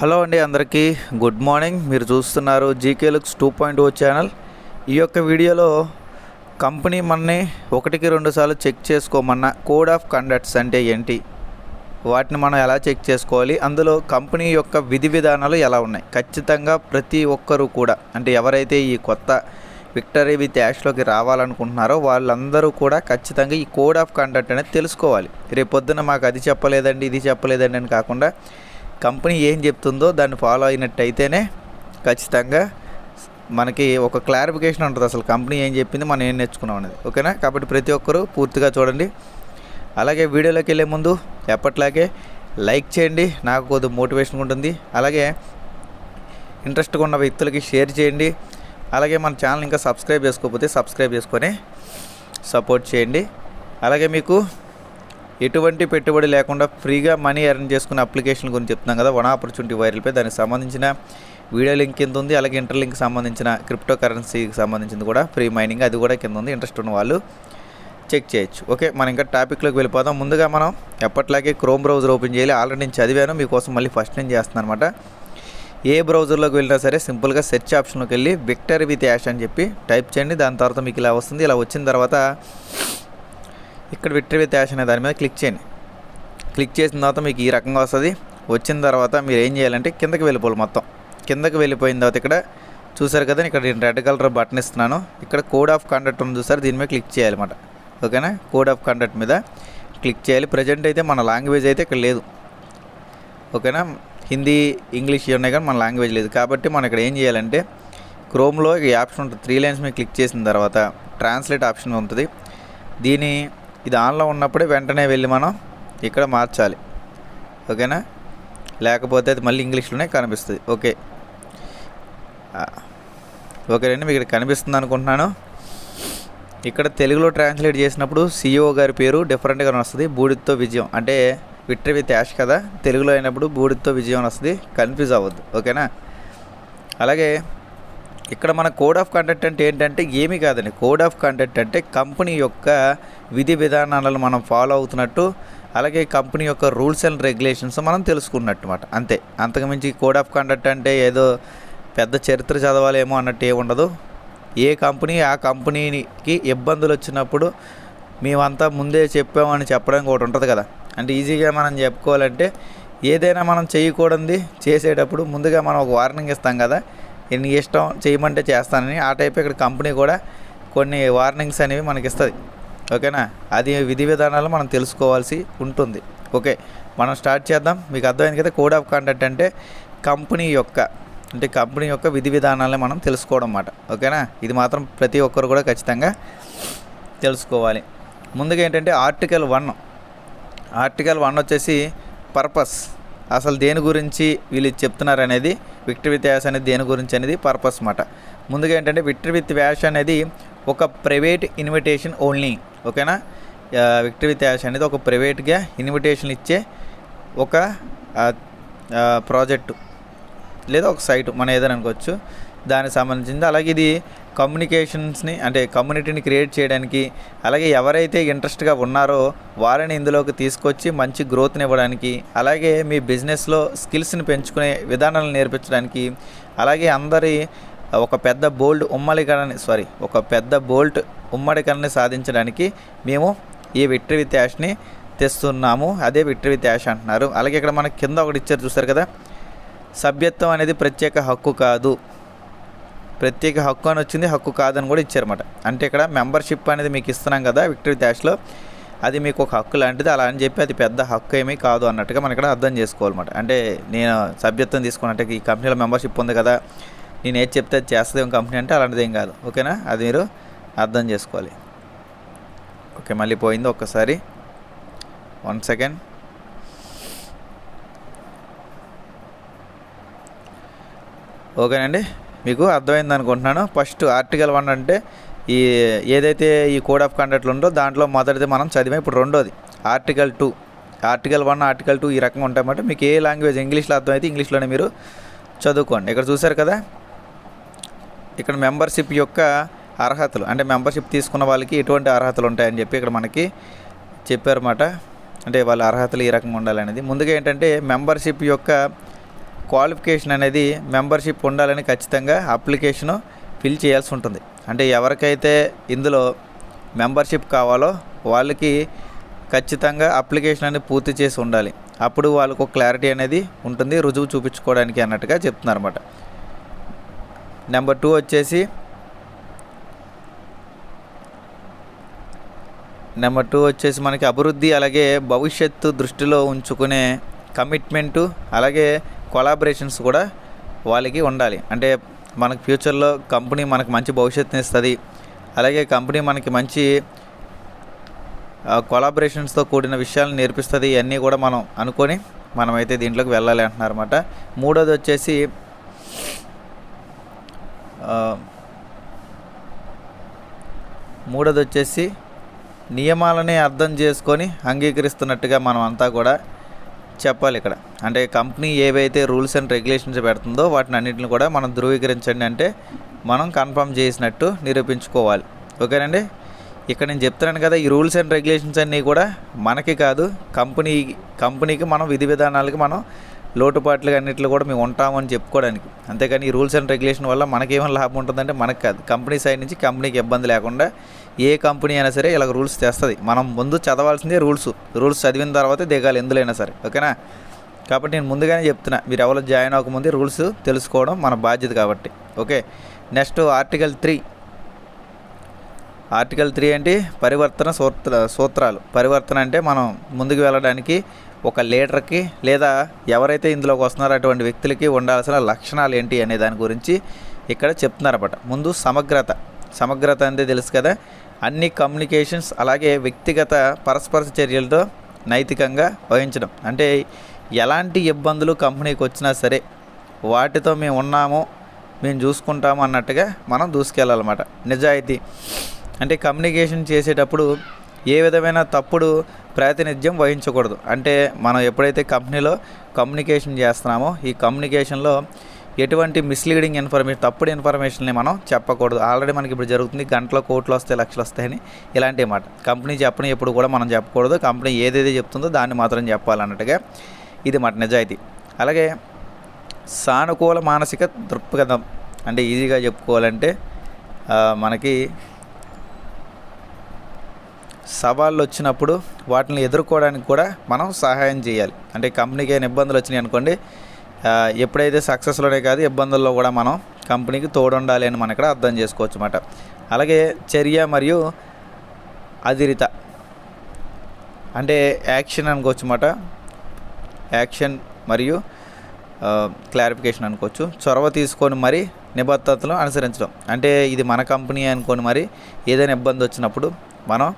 Hello అండి అందరికీ. Good morning. మీరు చూస్తున్నారు GK looks two point O channel. ఈ యొక్క వీడియోలో కంపెనీ మనని ఒకటికి రెండు సార్లు చెక్ చేసుకోమన్న కోడ్ ఆఫ్ కండక్ట్స్ అంటే ఏంటి? వాటిని మనం ఎలా చెక్ చేసుకోవాలి? అందులో కంపెనీ యొక్క విధి విధానాలు ఎలా ఉన్నాయి? ఖచ్చితంగా ప్రతి ఒక్కరూ కూడా అంటే ఎవరైతే ఈ కొత్త విక్టరీ విత్ యాష్లోకి రావాలనుకుంటున్నారో వాళ్ళందరూ కూడా ఖచ్చితంగా ఈ కోడ్ ఆఫ్ కండక్ట్ అనేది తెలుసుకోవాలి. రేపు మాకు అది చెప్పలేదండి ఇది చెప్పలేదండి అని కాకుండా కంపెనీ ఏం చెప్తుందో దాన్ని ఫాలో అయినట్టయితేనే ఖచ్చితంగా మనకి ఒక క్లారిఫికేషన్ ఉంటుంది అసలు కంపెనీ ఏం చెప్పింది మనం ఏం నేర్చుకున్నాం అనేది. ఓకేనా? కాబట్టి ప్రతి ఒక్కరూ పూర్తిగా చూడండి. అలాగే వీడియోలోకి వెళ్ళే ముందు ఎప్పట్లాగే లైక్ చేయండి నాకు కొద్దిగా మోటివేషన్ ఉంటుంది. అలాగే ఇంట్రెస్ట్గా ఉన్న వ్యక్తులకి షేర్ చేయండి. అలాగే మన ఛానల్ ఇంకా సబ్స్క్రైబ్ చేసుకోకపోతే సబ్స్క్రైబ్ చేసుకొని సపోర్ట్ చేయండి. అలాగే మీకు ఎటువంటి పెట్టుబడి లేకుండా ఫ్రీగా మనీ ఎర్న్ చేసుకునే అప్లికేషన్ గురించి చెప్తున్నాం కదా వన్ ఆపర్చునిటీ వైరల్పై. దానికి సంబంధించిన వీడియో లింక్ కింద ఉంది అలాగే ఇంటర్ లింక్ సంబంధించిన క్రిప్టో కరెన్సీకి సంబంధించింది కూడా ఫ్రీ మైనింగ్ అది కూడా కింద ఉంది ఇంట్రెస్ట్ ఉన్న వాళ్ళు చెక్ చేయొచ్చు. ఓకే మనం ఇంకా టాపిక్లోకి వెళ్ళిపోదాం. ముందుగా మనం ఎప్పట్లాగే క్రోమ్ బ్రౌజర్ ఓపెన్ చేయాలి. ఆల్రెడీ నేను చదివాను మీకోసం మళ్ళీ ఫస్ట్ నేను చేస్తున్నాను అనమాట ఏ బ్రౌజర్లోకి వెళ్ళినా సరే సింపుల్గా సెర్చ్ ఆప్షన్లోకి వెళ్ళి విక్టర్ విత్ యాష్ అని చెప్పి టైప్ చేయండి. దాని తర్వాత మీకు ఇలా వస్తుంది. ఇలా వచ్చిన తర్వాత ఇక్కడ విక్టరీ విత్ యాష్ అనే దాని మీద క్లిక్ చేయండి. క్లిక్ చేసిన తర్వాత మీకు ఈ రకంగా వస్తుంది. వచ్చిన తర్వాత మీరు ఏం చేయాలంటే కిందకి వెళ్ళిపోవాలి మొత్తం. కిందకి వెళ్ళిపోయిన తర్వాత ఇక్కడ చూసారు కదా ఇక్కడ నేను రెడ్ కలర్ బటన్ ఇస్తున్నాను. ఇక్కడ కోడ్ ఆఫ్ కండక్ట్ ఉంది చూసారు దీని మీద క్లిక్ చేయాలన్నమాట ఓకేనా? కోడ్ ఆఫ్ కండక్ట్ మీద క్లిక్ చేయాలి. ప్రజెంట్ అయితే మన లాంగ్వేజ్ అయితే ఇక్కడ లేదు. ఓకేనా? హిందీ ఇంగ్లీష్ ఉన్నాయి కానీ మన లాంగ్వేజ్ లేదు. కాబట్టి మనం ఇక్కడ ఏం చేయాలంటే క్రోమ్లో ఈ ఆప్షన్ ఉంటుంది. త్రీ లైన్స్ మీద క్లిక్ చేసిన తర్వాత ట్రాన్స్లేట్ ఆప్షన్ ఉంటుంది. దీని ఇది ఆన్లో ఉన్నప్పుడే వెంటనే వెళ్ళి మనం ఇక్కడ మార్చాలి. ఓకేనా? లేకపోతే అది మళ్ళీ ఇంగ్లీష్లోనే కనిపిస్తుంది. ఓకే. ఓకే ఓకేనండి మీకు ఇక్కడ కనిపిస్తుంది అనుకుంటున్నాను. ఇక్కడ తెలుగులో ట్రాన్స్లేట్ చేసినప్పుడు సిఇఓ గారి పేరు డిఫరెంట్గా వస్తుంది. బూడితో విజయం. అంటే విక్టరీ విత్ యాష్ కదా? తెలుగులో అయినప్పుడు బూడితో విజయం వస్తుంది. కన్ఫ్యూజ్ అవ్వద్దు. ఓకేనా? అలాగే ఇక్కడ మన కోడ్ ఆఫ్ కండక్ట్ అంటే ఏంటంటే ఏమీ కాదండి. కోడ్ ఆఫ్ కండక్ట్ అంటే కంపెనీ యొక్క విధి విధానాలను మనం ఫాలో అవుతున్నట్టు అలాగే కంపెనీ యొక్క రూల్స్ అండ్ రెగ్యులేషన్స్ మనం తెలుసుకున్నట్టు మాట అంతే. అంతకుమించి కోడ్ ఆఫ్ కండక్ట్ అంటే ఏదో పెద్ద చరిత్ర చదవాలేమో అన్నట్టు ఏ ఉండదు. ఏ కంపెనీ ఆ కంపెనీకి ఇబ్బందులు వచ్చినప్పుడు మేమంతా ముందే చెప్పామని చెప్పడానికి ఒకటి ఉంటుంది కదా. అంటే ఈజీగా మనం చెప్పుకోవాలంటే ఏదైనా మనం చేయకూడదు చేసేటప్పుడు ముందుగా మనం ఒక వార్నింగ్ ఇస్తాం కదా. నీ ఇష్టం చేయమంటే చేస్తానని. ఆ టైప్ ఇక్కడ కంపెనీ కూడా కొన్ని వార్నింగ్స్ అనేవి మనకి ఇస్తుంది. ఓకేనా? అది విధి విధానాలు మనం తెలుసుకోవాల్సి ఉంటుంది. ఓకే మనం స్టార్ట్ చేద్దాం. మీకు అర్థమైంది కదా కోడ్ ఆఫ్ కాండక్ట్ అంటే కంపెనీ యొక్క అంటే కంపెనీ యొక్క విధి విధానాలని మనం తెలుసుకోవడం అన్నమాట. ఓకేనా? ఇది మాత్రం ప్రతి ఒక్కరు కూడా ఖచ్చితంగా తెలుసుకోవాలి. ముందుగా ఏంటంటే ఆర్టికల్ వన్. ఆర్టికల్ వన్ వచ్చేసి పర్పస్. అసలు దేని గురించి వీళ్ళు చెప్తున్నారు అనేది విక్టరీ విత్ వ్యాష్ అనేది దేని గురించి అనేది పర్పస్ మాట ముందుగా ఏంటంటే విక్టరీ విత్ వ్యాష్ అనేది ఒక ప్రైవేట్ ఇన్విటేషన్ ఓన్లీ ఓకేనా? విక్టరీ విత్ అనేది ఒక ప్రైవేట్గా ఇన్విటేషన్ ఇచ్చే ఒక ప్రాజెక్టు లేదా ఒక సైట్ మనం ఏదైనా అనుకోవచ్చు. దానికి సంబంధించింది అలాగే ఇది కమ్యూనికేషన్స్ని అంటే కమ్యూనిటీని క్రియేట్ చేయడానికి అలాగే ఎవరైతే ఇంట్రెస్ట్గా ఉన్నారో వారిని ఇందులోకి తీసుకొచ్చి మంచి గ్రోత్ని ఇవ్వడానికి అలాగే మీ బిజినెస్లో స్కిల్స్ని పెంచుకునే విధానాలను నేర్పించడానికి అలాగే అందరి ఒక పెద్ద బోల్డ్ ఉమ్మడికరణని సారీ ఒక పెద్ద బోల్ట్ ఉమ్మడికరణని సాధించడానికి మేము ఈ విక్టరీ విత్ యాష్ని తెస్తున్నాము. అదే విక్టరీ విత్ యాష్ అంటున్నారు. అలాగే ఇక్కడ మనకి కింద ఒకటి ఇచ్చారు చూస్తారు కదా? సభ్యత్వం అనేది ప్రత్యేక హక్కు కాదు. ప్రత్యేక హక్కు అని వచ్చింది హక్కు కాదని కూడా ఇచ్చారన్నమాట. అంటే ఇక్కడ మెంబర్షిప్ అనేది మీకు ఇస్తున్నాం కదా విక్టరీ డాష్లో అది మీకు ఒక హక్కు లాంటిది అలా అని చెప్పి అది పెద్ద హక్కు ఏమీ కాదు అన్నట్టుగా మనం ఇక్కడ అర్థం చేసుకోవాలన్నమాట. అంటే నేను సభ్యత్వం తీసుకున్నట్టు ఈ కంపెనీలో మెంబర్షిప్ ఉంది కదా నేను ఏది చెప్తే అది చేస్తుంది కంపెనీ అంటే అలాంటిది ఏం కాదు. ఓకేనా? అది మీరు అర్థం చేసుకోవాలి. ఓకే మళ్ళీ పోయింది ఒక్కసారి. వన్ సెకండ్ ఓకేనండి మీకు అర్థమైంది అనుకుంటున్నాను. ఫస్ట్ ఆర్టికల్ వన్ అంటే ఈ ఏదైతే ఈ కోడ్ ఆఫ్ కండక్ట్లు ఉందో దాంట్లో మొదటిది మనం చదివాం. ఇప్పుడు రెండోది article two article one article two ఈ రకంగా ఉంటాయన్నమాట మీకు ఏ లాంగ్వేజ్ ఇంగ్లీష్లో అర్థమైతే ఇంగ్లీష్లోనే మీరు చదువుకోండి. ఇక్కడ చూసారు కదా? ఇక్కడ మెంబర్షిప్ యొక్క అర్హతలు అంటే మెంబర్షిప్ తీసుకున్న వాళ్ళకి ఎటువంటి అర్హతలు ఉంటాయని చెప్పి ఇక్కడ మనకి చెప్పారన్నమాట. అంటే వాళ్ళ అర్హతలు ఈ రకంగా ఉండాలనేది ముందుగా ఏంటంటే మెంబర్షిప్ యొక్క క్వాలిఫికేషన్ అనేది మెంబర్షిప్ ఉండాలని ఖచ్చితంగా అప్లికేషను ఫిల్ చేయాల్సి ఉంటుంది. అంటే ఎవరికైతే ఇందులో మెంబర్షిప్ కావాలో వాళ్ళకి ఖచ్చితంగా అప్లికేషన్ అనేది పూర్తి చేసి ఉండాలి. అప్పుడు వాళ్ళకు క్లారిటీ అనేది ఉంటుంది రుజువు చూపించుకోవడానికి అన్నట్టుగా చెప్తున్నారు అనమాట నెంబర్ టూ వచ్చేసి నెంబర్ టూ వచ్చేసి మనకి అభివృద్ధి అలాగే భవిష్యత్తు దృష్టిలో ఉంచుకునే కమిట్మెంటు అలాగే కొలాబరేషన్స్ కూడా వాళ్ళకి ఉండాలి. అంటే మనకు ఫ్యూచర్లో కంపెనీ మనకు మంచి భవిష్యత్తుని ఇస్తుంది. అలాగే కంపెనీ మనకి మంచి కొలాబరేషన్స్తో కూడిన విషయాలను నేర్పిస్తుంది ఇవన్నీ కూడా మనం అనుకొని మనమైతే దీంట్లోకి వెళ్ళాలి అంటున్నారు అనమాట మూడోది వచ్చేసి మూడోది వచ్చేసి నియమాలని అర్థం చేసుకొని అంగీకరిస్తున్నట్టుగా మనం అంతా కూడా చెప్పాలి ఇక్కడ. అంటే కంపెనీ ఏవైతే రూల్స్ అండ్ రెగ్యులేషన్స్ పెడుతుందో వాటిని అన్నింటిని కూడా మనం ధృవీకరించండి అంటే మనం కన్ఫర్మ్ చేసినట్టు నిరూపించుకోవాలి. ఓకేనండి? ఇక్కడ నేను చెప్తున్నాను కదా ఈ రూల్స్ అండ్ రెగ్యులేషన్స్ అన్నీ కూడా మనకి కాదు కంపెనీ కంపెనీకి మనం విధి విధానాలకి మనం లోటుపాట్లు అన్నింటిలో కూడా మేము ఉంటామని చెప్పుకోవడానికి. అంతేకాని ఈ రూల్స్ అండ్ రెగ్యులేషన్ వల్ల మనకేమైనా లాభం ఉంటుందంటే మనకు కాదు. కంపెనీ సైడ్ నుంచి కంపెనీకి ఇబ్బంది లేకుండా ఏ కంపెనీ అయినా సరే ఇలా రూల్స్ తెస్తుంది. మనం ముందు చదవాల్సిందే రూల్స్. రూల్స్ చదివిన తర్వాతే దిగాలి ఎందులైనా సరే. ఓకేనా? కాబట్టి నేను ముందుగానే చెప్తున్నా మీరు ఎవరు జాయిన్ అవ్వకముందే రూల్స్ తెలుసుకోవడం మన బాధ్యత కాబట్టి. Okay? Next article three. Article three ఏంటి పరివర్తన సూత్ర సూత్రాలు. పరివర్తన అంటే మనం ముందుకు వెళ్ళడానికి ఒక లీడర్కి లేదా ఎవరైతే ఇందులోకి వస్తున్నారో అటువంటి వ్యక్తులకి ఉండాల్సిన లక్షణాలు ఏంటి అనే దాని గురించి ఇక్కడ చెప్తున్నారన్నమాట. ముందు సమగ్రత. సమగ్రత అంటే తెలుసు కదా అన్ని కమ్యూనికేషన్స్ అలాగే వ్యక్తిగత పరస్పర చర్యలతో నైతికంగా వహించడం. అంటే ఎలాంటి ఇబ్బందులు కంపెనీకి వచ్చినా సరే వాటితో మేము ఉన్నాము మేము చూసుకుంటాము అన్నట్టుగా మనం దూసుకెళ్ళాలన్నమాట. నిజాయితీ. అంటే కమ్యూనికేషన్ చేసేటప్పుడు ఏ విధమైన తప్పుడు ప్రాతినిధ్యం వహించకూడదు. అంటే మనం ఎప్పుడైతే కంపెనీలో కమ్యూనికేషన్ చేస్తున్నామో ఈ కమ్యూనికేషన్లో ఎటువంటి మిస్లీడింగ్ ఇన్ఫర్మేషన్ తప్పుడు ఇన్ఫర్మేషన్ని మనం చెప్పకూడదు. ఆల్రెడీ మనకి ఇప్పుడు జరుగుతుంది గంటలో కోట్లు వస్తాయి లక్షలు వస్తాయని ఇలాంటి మాట. కంపెనీ చెప్పని ఎప్పుడు కూడా మనం చెప్పకూడదు. కంపెనీ ఏదేది చెప్తుందో దాన్ని మాత్రం చెప్పాలన్నట్టుగా ఇది మాట నిజాయితీ. అలాగే సానుకూల మానసిక దృక్పథం అంటే ఈజీగా చెప్పుకోవాలంటే మనకి సవాళ్ళు వచ్చినప్పుడు వాటిని ఎదుర్కోవడానికి కూడా మనం సహాయం చేయాలి. అంటే కంపెనీకి ఏమైనా ఇబ్బందులు వచ్చినాయి అనుకోండి ఎప్పుడైతే సక్సెస్లోనే కాదు ఇబ్బందుల్లో కూడా మనం కంపెనీకి తోడుండాలి అని మనం ఇక్కడ అర్థం చేసుకోవచ్చు అన్నమాట అలాగే చర్య మరియు అధిరిత అంటే యాక్షన్ అనుకోవచ్చు అన్నమాట యాక్షన్ మరియు క్లారిఫికేషన్ అనుకోవచ్చు. చొరవ తీసుకొని మరి నిబద్ధతను అనుసరించడం. అంటే ఇది మన కంపెనీ అనుకొని మరి ఏదైనా ఇబ్బంది వచ్చినప్పుడు మనం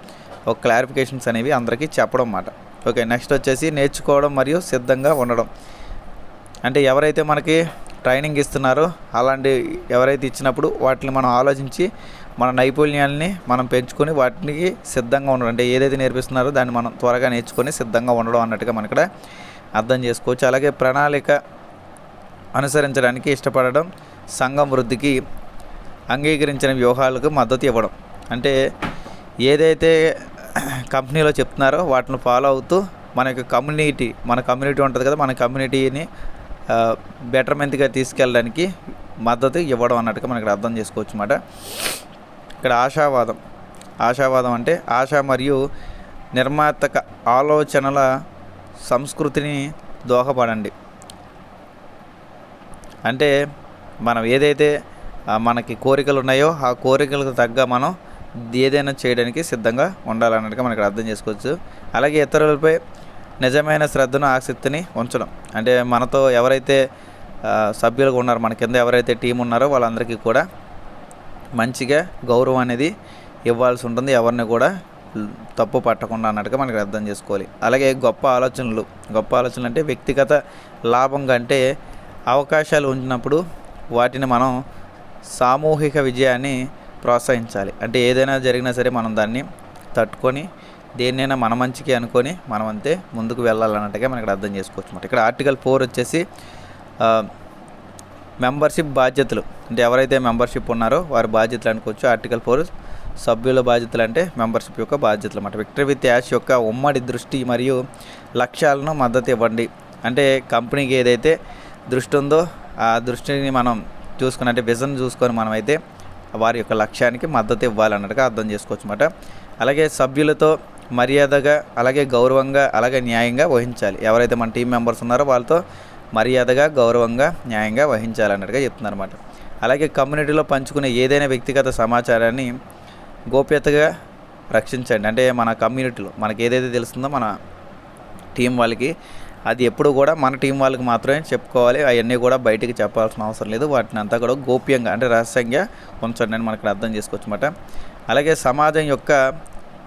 ఒక క్లారిఫికేషన్స్ అనేవి అందరికీ చెప్పడం అన్నమాట ఓకే నెక్స్ట్ వచ్చేసి నేర్చుకోవడం మరియు సిద్ధంగా ఉండడం. అంటే ఎవరైతే మనకి ట్రైనింగ్ ఇస్తున్నారో అలాంటి ఎవరైతే ఇచ్చినప్పుడు వాటిని మనం ఆలోచించి మన నైపుణ్యాలని మనం పెంచుకొని వాటికి సిద్ధంగా ఉండడం. అంటే ఏదైతే నేర్పిస్తున్నారో దాన్ని మనం త్వరగా నేర్చుకొని సిద్ధంగా ఉండడం అన్నట్టుగా మనం ఇక్కడ అర్థం చేసుకోవచ్చు. అలాగే ప్రణాళిక అనుసరించడానికి ఇష్టపడడం సంఘం వృద్ధికి అంగీకరించిన వ్యూహాలకు మద్దతు ఇవ్వడం. అంటే ఏదైతే కంపెనీలో చెప్తున్నారో. వాటిని ఫాలో అవుతూ మన యొక్క కమ్యూనిటీ మన కమ్యూనిటీ ఉంటుంది కదా మన కమ్యూనిటీని బెటర్మెంట్గా తీసుకెళ్ళడానికి మద్దతు ఇవ్వడం అన్నట్టుగా మనం ఇక్కడ అర్థం చేసుకోవచ్చు అన్నమాట ఇక్కడ ఆశావాదం. ఆశావాదం అంటే ఆశ మరియు నిర్మాతక ఆలోచనల సంస్కృతిని దోహపడండి. అంటే మనం ఏదైతే మనకి కోరికలు ఉన్నాయో ఆ కోరికలకు తగ్గ మనం ఏదైనా చేయడానికి సిద్ధంగా ఉండాలన్నట్టుగా మనకి అర్థం చేసుకోవచ్చు. అలాగే ఇతరులపై నిజమైన శ్రద్ధను ఆసక్తిని ఉంచడం. అంటే మనతో ఎవరైతే సభ్యులుగా ఉన్నారో మన కింద ఎవరైతే టీం ఉన్నారో వాళ్ళందరికీ కూడా మంచిగా గౌరవం అనేది ఇవ్వాల్సి ఉంటుంది. ఎవరిని కూడా తప్పు పట్టకుండా అన్నట్టుగా మనకి అర్థం చేసుకోవాలి. అలాగే గొప్ప ఆలోచనలు. గొప్ప ఆలోచనలు అంటే వ్యక్తిగత లాభం కంటే అవకాశాలు ఉంచినప్పుడు వాటిని మనం సామూహిక విజయాన్ని ప్రోత్సహించాలి. అంటే ఏదైనా జరిగినా సరే మనం దాన్ని తట్టుకొని దేన్నైనా మన మంచికి అనుకొని మనం అంతే ముందుకు వెళ్ళాలన్నట్టుగా మనకి ఇక్కడ అర్థం చేసుకోవచ్చు అన్నమాట. ఇక్కడ ఆర్టికల్ ఫోర్ వచ్చేసి మెంబర్షిప్ బాధ్యతలు. అంటే ఎవరైతే మెంబర్షిప్ ఉన్నారో వారి బాధ్యతలు అనుకోవచ్చు. ఆర్టికల్ ఫోర్ సభ్యుల బాధ్యతలు అంటే మెంబర్షిప్ యొక్క బాధ్యతలు అన్నమాట. విక్టరీ విత్ యాష్ యొక్క ఉమ్మడి దృష్టి మరియు లక్ష్యాలను మద్దతు ఇవ్వండి. అంటే కంపెనీకి ఏదైతే దృష్టి ఉందో ఆ దృష్టిని మనం చూసుకుని అంటే విజన్ చూసుకొని మనమైతే వారి యొక్క లక్ష్యానికి మద్దతు ఇవ్వాలన్నట్టుగా అర్థం చేసుకోవచ్చు అన్నమాట అలాగే సభ్యులతో మర్యాదగా అలాగే గౌరవంగా అలాగే న్యాయంగా వహించాలి. ఎవరైతే మన టీం మెంబర్స్ ఉన్నారో వాళ్ళతో మర్యాదగా గౌరవంగా న్యాయంగా వహించాలన్నట్టుగా చెప్తున్నారు అనమాట అలాగే కమ్యూనిటీలో పంచుకునే ఏదైనా వ్యక్తిగత సమాచారాన్ని గోప్యతగా రక్షించండి. అంటే మన కమ్యూనిటీలో మనకి ఏదైతే తెలుస్తుందో మన టీం వాళ్ళకి అది ఎప్పుడు కూడా మన టీం వాళ్ళకి మాత్రమే చెప్పుకోవాలి. అవన్నీ కూడా బయటికి చెప్పాల్సిన అవసరం లేదు. వాటిని అంతా కూడా గోప్యంగా అంటే రహస్యంగా ఉంచండి అని మనకి అర్థం చేసుకోవచ్చు అన్నమాట అలాగే సమాజం యొక్క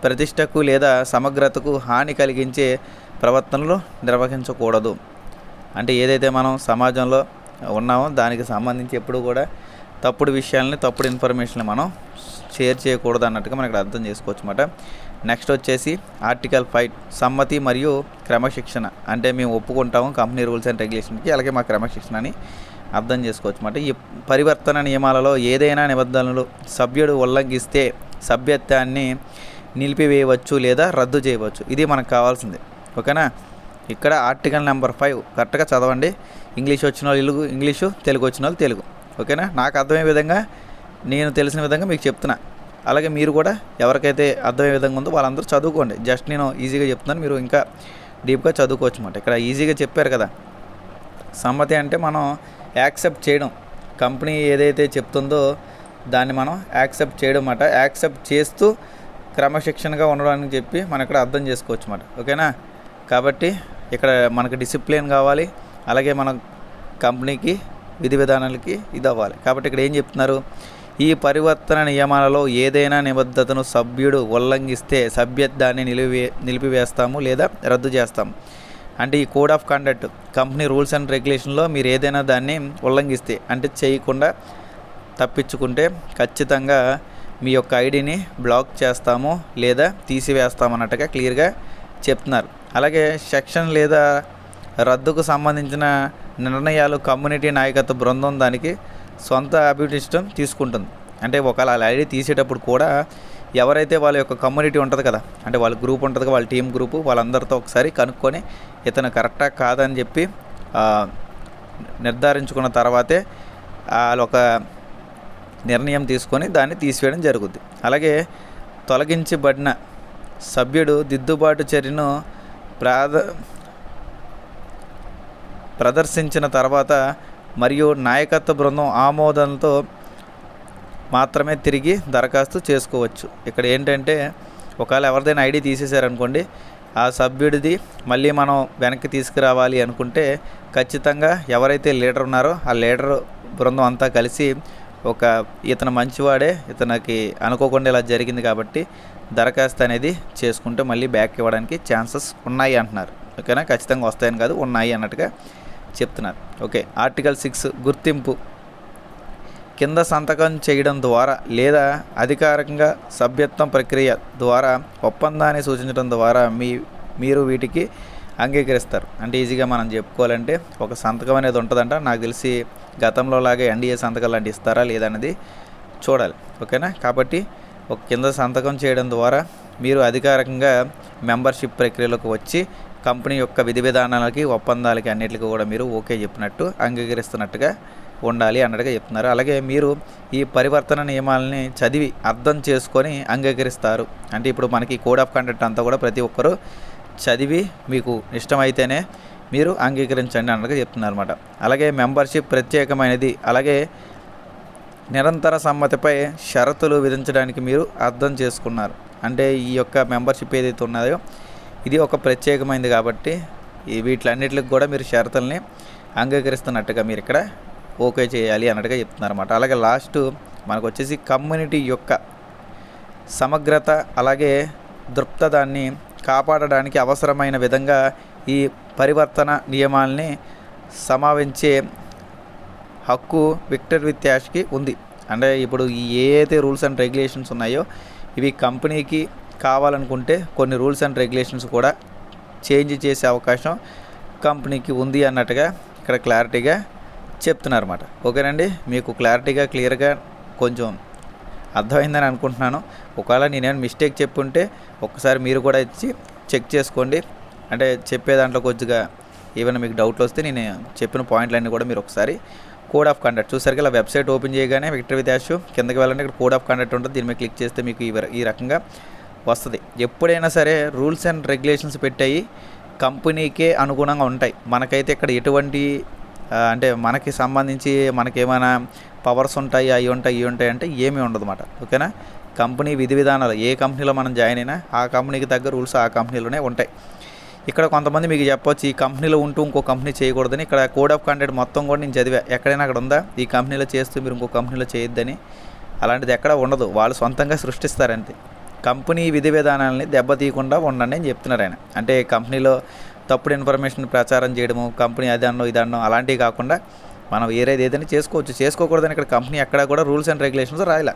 ప్రతిష్టకు లేదా సమగ్రతకు హాని కలిగించే ప్రవర్తనలు నిర్వహించకూడదు. అంటే ఏదైతే మనం సమాజంలో ఉన్నామో దానికి సంబంధించి ఎప్పుడు కూడా తప్పుడు విషయాలని తప్పుడు ఇన్ఫర్మేషన్ మనం షేర్ చేయకూడదు అన్నట్టుగా మనకి అర్థం చేసుకోవచ్చు అన్నమాట నెక్స్ట్ వచ్చేసి ఆర్టికల్ ఫైవ్ సమ్మతి మరియు క్రమశిక్షణ. అంటే మేము ఒప్పుకుంటాము కంపెనీ రూల్స్ అండ్ రెగ్యులేషన్కి అలాగే మా క్రమశిక్షణ అని అర్థం చేసుకోవచ్చు అన్నమాట. ఈ పరివర్తన నియమాలలో ఏదైనా నిబంధనలు సభ్యుడు ఉల్లంఘిస్తే సభ్యత్వాన్ని నిలిపివేయవచ్చు లేదా రద్దు చేయవచ్చు. ఇది మనకు కావాల్సింది. ఓకేనా? ఇక్కడ ఆర్టికల్ నెంబర్ ఫైవ్ కరెక్ట్గా చదవండి. ఇంగ్లీష్ వచ్చిన వాళ్ళు తెలుగు ఇంగ్లీషు తెలుగు వచ్చిన వాళ్ళు తెలుగు. ఓకేనా? నాకు అర్థమయ్యే విధంగా నేను తెలిసిన విధంగా మీకు చెప్తున్నా. అలాగే మీరు కూడా ఎవరికైతే అర్థమయ్యే విధంగా ఉందో వాళ్ళందరూ చదువుకోండి. జస్ట్ నేను ఈజీగా చెప్తున్నాను మీరు ఇంకా డీప్గా చదువుకోవచ్చు అన్నమాట ఇక్కడ ఈజీగా చెప్పారు కదా. సమ్మతి అంటే మనం యాక్సెప్ట్ చేయడం. కంపెనీ ఏదైతే చెప్తుందో దాన్ని మనం యాక్సెప్ట్ చేయడం అన్నమాట యాక్సెప్ట్ చేస్తూ క్రమశిక్షణగా ఉండడానికి చెప్పి మనం ఇక్కడ అర్థం చేసుకోవచ్చు అన్నమాట ఓకేనా? కాబట్టి ఇక్కడ మనకు డిసిప్లిన్ కావాలి. అలాగే మన కంపెనీకి విధి విధానాలకి ఇది అవ్వాలి. కాబట్టి ఇక్కడ ఏం చెప్తున్నారు? ఈ పరివర్తన నియమాలలో ఏదైనా నిబద్ధతను సభ్యుడు ఉల్లంఘిస్తే సభ్యత్వాన్ని నిలివే నిలిపివేస్తాము లేదా రద్దు చేస్తాము. అంటే ఈ code of conduct company rules and రెగ్యులేషన్లో మీరు ఏదైనా దాన్ని ఉల్లంఘిస్తే అంటే చేయకుండా తప్పించుకుంటే ఖచ్చితంగా మీ యొక్క ఐడిని బ్లాక్ చేస్తాము లేదా తీసివేస్తాము అన్నట్టుగా క్లియర్గా చెప్తున్నారు. అలాగే సెక్షన్ లేదా రద్దుకు సంబంధించిన నిర్ణయాలు కమ్యూనిటీ నాయకత్వ బృందం దానికి సొంత అభిష్టం తీసుకుంటుంది. అంటే ఒకవేళ వాళ్ళ ఐడి తీసేటప్పుడు కూడా ఎవరైతే వాళ్ళ యొక్క కమ్యూనిటీ ఉంటుంది కదా అంటే వాళ్ళ గ్రూప్ ఉంటుంది వాళ్ళ టీం గ్రూపు వాళ్ళందరితో ఒకసారి కనుక్కొని ఇతను కరెక్టా కాదని చెప్పి నిర్ధారించుకున్న తర్వాతే వాళ్ళు ఒక నిర్ణయం తీసుకొని దాన్ని తీసివేయడం జరుగుద్ది. అలాగే తొలగించబడిన సభ్యుడు దిద్దుబాటు చర్యను ప్రాధ ప్రదర్శించిన తర్వాత మరియు నాయకత్వ బృందం ఆమోదంతో మాత్రమే తిరిగి దరఖాస్తు చేసుకోవచ్చు. ఇక్కడ ఏంటంటే ఒకవేళ ఎవరిదైనా ఐడి తీసేశారనుకోండి ఆ సభ్యుడిది మళ్ళీ మనం వెనక్కి తీసుకురావాలి అనుకుంటే ఖచ్చితంగా ఎవరైతే లీడర్ ఉన్నారో ఆ లీడర్ బృందం అంతా కలిసి ఒక ఇతను మంచివాడే ఇతనికి అనుకోకుండా ఇలా జరిగింది కాబట్టి దరఖాస్తు అనేది చేసుకుంటే మళ్ళీ బ్యాక్ ఇవ్వడానికి ఛాన్సెస్ ఉన్నాయి అంటున్నారు. ఓకేనా? ఖచ్చితంగా వస్తాయని కాదు ఉన్నాయి అన్నట్టుగా చెప్తున్నారు. ఓకే ఆర్టికల్ సిక్స్ గుర్తింపు. కింద సంతకం చేయడం ద్వారా లేదా అధికారికంగా సభ్యత్వం ప్రక్రియ ద్వారా ఒప్పందాన్ని సూచించడం ద్వారా మీ మీరు వీటికి అంగీకరిస్తారు. అంటే ఈజీగా మనం చెప్పుకోవాలంటే ఒక సంతకం అనేది ఉంటుందంట. నాకు తెలిసి గతంలో లాగే ఎన్డీఏ సంతకాలు లాంటి ఇస్తారా లేదనేది చూడాలి. ఓకేనా? కాబట్టి ఒక కింద సంతకం చేయడం ద్వారా మీరు అధికారికంగా మెంబర్షిప్ ప్రక్రియలోకి వచ్చి కంపెనీ యొక్క విధి విధానాలకి ఒప్పందాలకి అన్నిటికీ కూడా మీరు ఓకే చెప్పినట్టు అంగీకరిస్తున్నట్టుగా ఉండాలి అన్నట్టుగా చెప్తున్నారు. అలాగే మీరు ఈ పరివర్తన నియమాలని చదివి అర్థం చేసుకొని అంగీకరిస్తారు. అంటే ఇప్పుడు మనకి కోడ్ ఆఫ్ కండక్ట్ అంతా కూడా ప్రతి ఒక్కరూ చదివి మీకు ఇష్టమైతేనే మీరు అంగీకరించండి అన్నట్టుగా చెప్తున్నారు అనమాట అలాగే మెంబర్షిప్ ప్రత్యేకమైనది. అలాగే నిరంతర సమ్మతిపై షరతులు విధించడానికి మీరు అర్థం చేసుకున్నారు. అంటే ఈ యొక్క మెంబర్షిప్ ఏదైతే ఉన్నదో ఇది ఒక ప్రత్యేకమైనది కాబట్టి ఈ వీటిలన్నిటికి కూడా మీరు షరతుల్ని అంగీకరిస్తున్నట్టుగా మీరు ఇక్కడ ఓకే చేయాలి అన్నట్టుగా చెప్తున్నారు అనమాట అలాగే లాస్ట్ మనకు వచ్చేసి కమ్యూనిటీ యొక్క సమగ్రత అలాగే దృక్పథాన్ని కాపాడడానికి అవసరమైన విధంగా ఈ పరివర్తన నియమాల్ని సమావించే హక్కు విక్టర్ విత్యాష్కి ఉంది. అంటే ఇప్పుడు ఈ ఏ అయితే రూల్స్ అండ్ రెగ్యులేషన్స్ ఉన్నాయో ఇవి కంపెనీకి కావాలనుకుంటే కొన్ని రూల్స్ అండ్ రెగ్యులేషన్స్ కూడా చేంజ్ చేసే అవకాశం కంపెనీకి ఉంది అన్నట్టుగా ఇక్కడ క్లారిటీగా చెప్తున్నారన్నమాట. ఓకేనండి? మీకు క్లారిటీగా క్లియర్గా కొంచెం అర్థమైందని అనుకుంటున్నాను. ఒకవేళ నేనేమైనా మిస్టేక్ చెప్పుంటే ఒక్కసారి మీరు కూడా ఇచ్చి చెక్ చేసుకోండి. అంటే చెప్పే దాంట్లో కొద్దిగా ఏమైనా మీకు డౌట్లు వస్తే నేను చెప్పిన పాయింట్లన్నీ కూడా మీరు ఒకసారి కోడ్ ఆఫ్ కండక్ట్ చూసారు ఇలా వెబ్సైట్ ఓపెన్ చేయగానే విక్టర్ విద్యాష్ కిందకి వెళ్ళండి. ఇక్కడ కోడ్ ఆఫ్ కండక్ట్ ఉంటుంది. దీని మీద క్లిక్ చేస్తే మీకు ఈ రకంగా వస్తుంది. ఎప్పుడైనా సరే రూల్స్ అండ్ రెగ్యులేషన్స్ పెట్టాయి. కంపెనీకే అనుగుణంగా ఉంటాయి. మనకైతే ఇక్కడ ఎటువంటి అంటే మనకి సంబంధించి మనకి ఏమైనా పవర్స్ ఉంటాయి అవి ఉంటాయి ఇవి ఉంటాయి అంటే ఏమీ ఉండదు అన్నమాట ఓకేనా? కంపెనీ విధి విధానాలు ఏ కంపెనీలో మనం జాయిన్ అయినా ఆ కంపెనీకి తగ్గ రూల్స్ ఆ కంపెనీలోనే ఉంటాయి. ఇక్కడ కొంతమంది మీకు చెప్పొచ్చు ఈ కంపెనీలో ఉంటూ ఇంకో కంపెనీ చేయకూడదని. ఇక్కడ కోడ్ ఆఫ్ కండక్ట్ మొత్తం కూడా నేను చదివా. ఎక్కడైనా అక్కడ ఉందా? ఈ కంపెనీలో చేస్తూ మీరు ఇంకో కంపెనీలో చేయొద్దని. అలాంటిది ఎక్కడ ఉండదు. వాళ్ళు సొంతంగా సృష్టిస్తారంతే. కంపెనీ విధి విధానాలని దెబ్బతీయకుండా ఉండండి అని చెప్తున్నారు ఆయన. అంటే కంపెనీలో తప్పుడు ఇన్ఫర్మేషన్ ప్రచారం చేయడము కంపెనీ అదనో ఇదనో అలాంటివి కాకుండా మనం వేరేది ఏదైనా చేసుకోవచ్చు. చేసుకోకూడదని ఇక్కడ కంపెనీ ఎక్కడ కూడా రూల్స్ అండ్ రెగ్యులేషన్స్ రాయలే.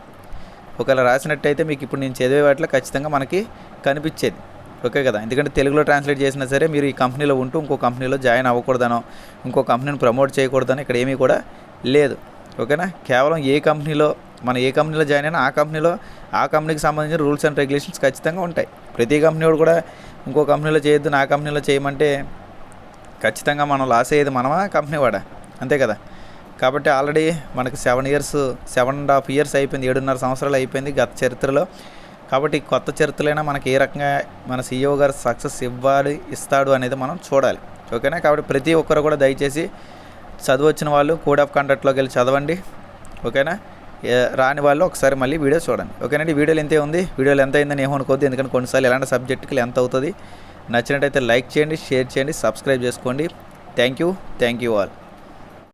ఒకవేళ రాసినట్టయితే మీకు ఇప్పుడు నేను చదివే వాటిలో ఖచ్చితంగా మనకి కనిపించేది. ఓకే కదా? ఎందుకంటే తెలుగులో ట్రాన్స్లేట్ చేసినా సరే మీరు ఈ కంపెనీలో ఉంటూ ఇంకో కంపెనీలో జాయిన్ అవ్వకూడదనో ఇంకో కంపెనీని ప్రమోట్ చేయకూడదని ఇక్కడ ఏమీ కూడా లేదు. ఓకేనా? కేవలం ఏ కంపెనీలో మనం ఏ కంపెనీలో జాయిన్ అయినా ఆ కంపెనీలో ఆ కంపెనీకి సంబంధించిన రూల్స్ అండ్ రెగ్యులేషన్స్ ఖచ్చితంగా ఉంటాయి. ప్రతి కంపెనీ వాడు కూడా ఇంకో కంపెనీలో చేయొద్దు నా కంపెనీలో చేయమంటే ఖచ్చితంగా మనం లాస్ అయ్యేది మనమా కంపెనీ వాడా? అంతే కదా? కాబట్టి ఆల్రెడీ మనకి seven years seven and half years అయిపోయింది ఏడున్నర సంవత్సరాలు అయిపోయింది గత చరిత్రలో. కాబట్టి కొత్త చరిత్రలైనా మనకి ఏ రకంగా మన సీఈఓ గారు సక్సెస్ ఇవ్వాలి ఇస్తాడు అనేది మనం చూడాలి. ఓకేనా? కాబట్టి ప్రతి ఒక్కరు కూడా దయచేసి చదువు వచ్చిన వాళ్ళు కోడ్ ఆఫ్ కండక్ట్లోకి వెళ్ళి చదవండి. ఓకేనా? రాని వాళ్ళు ఒకసారి మళ్ళీ వీడియో చూడండి. ఓకేనండి వీడియోలు ఎంతే ఉంది. వీడియోలు ఎంత అయిందని ఏమనుకోవద్దు ఎందుకంటే కొన్నిసార్లు ఎలాంటి సబ్జెక్టుకి ఎంత అవుతుంది. నచ్చినట్టయితే లైక్ చేయండి షేర్ చేయండి సబ్స్క్రైబ్ చేసుకోండి. Thank you thank you all.